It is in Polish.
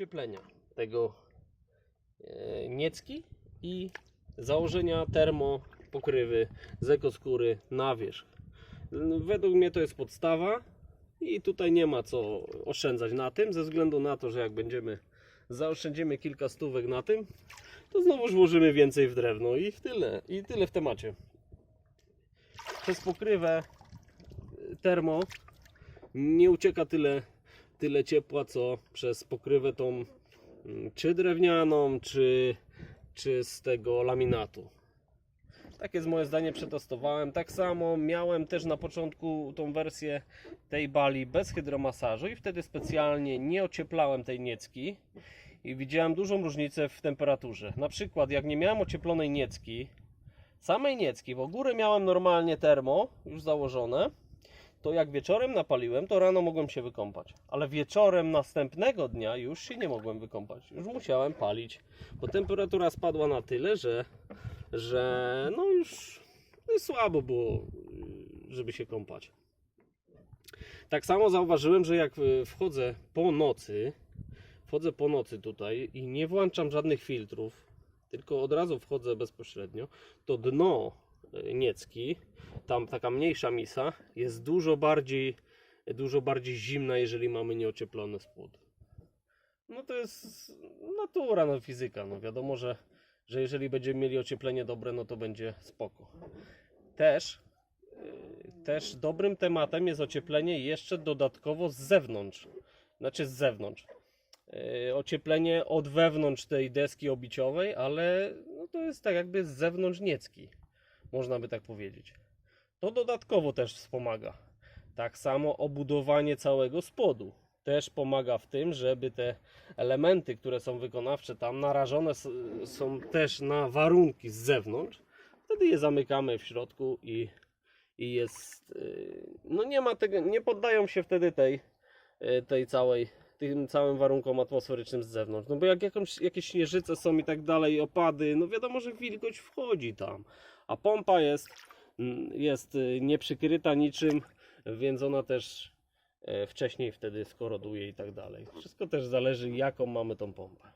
ocieplenia tego e, niecki i założenia termo pokrywy z ekoskóry na wierzch. Według mnie to jest podstawa i tutaj nie ma co oszczędzać na tym, ze względu na to, że jak będziemy zaoszczędzimy kilka stówek na tym, to znowuż włożymy więcej w drewno i tyle, i tyle w temacie. Przez pokrywę y, termo nie ucieka tyle, tyle ciepła, co przez pokrywę tą mm, czy drewnianą, czy, czy z tego laminatu. Tak jest moje zdanie, przetestowałem. Tak samo miałem też na początku tą wersję tej bali bez hydromasażu i wtedy specjalnie nie ocieplałem tej niecki i widziałem dużą różnicę w temperaturze. Na przykład jak nie miałem ocieplonej niecki, samej niecki, bo górę miałem normalnie termo, już założone, to jak wieczorem napaliłem, to rano mogłem się wykąpać. Ale wieczorem następnego dnia już się nie mogłem wykąpać. Już musiałem palić, bo temperatura spadła na tyle, że, że no już słabo było, żeby się kąpać. Tak samo zauważyłem, że jak y, wchodzę po nocy, wchodzę po nocy tutaj i nie włączam żadnych filtrów, tylko od razu wchodzę bezpośrednio, to dno niecki, tam taka mniejsza misa, jest dużo bardziej, dużo bardziej zimna, jeżeli mamy nieocieplony spód. No to jest natura, no fizyka. No wiadomo, że, że jeżeli będziemy mieli ocieplenie dobre, no to będzie spoko. Też, y, też dobrym tematem jest ocieplenie jeszcze dodatkowo z zewnątrz. Znaczy z zewnątrz. Yy, ocieplenie od wewnątrz tej deski obiciowej, ale no to jest tak jakby z zewnątrz niecki, można by tak powiedzieć. To dodatkowo też wspomaga. Tak samo obudowanie całego spodu też pomaga w tym, żeby te elementy, które są wykonawcze tam narażone są też na warunki z zewnątrz. Wtedy je zamykamy w środku i, i jest yy, no nie ma tego, nie poddają się wtedy tej, yy, tej całej tym całym warunkom atmosferycznym z zewnątrz. No bo jak jakąś, jakieś śnieżyce są i tak dalej, opady, no wiadomo, że wilgoć wchodzi tam. A pompa jest, mm, jest y, nieprzykryta niczym, więc ona też e, wcześniej wtedy skoroduje i tak dalej. Wszystko też zależy jaką mamy tą pompę.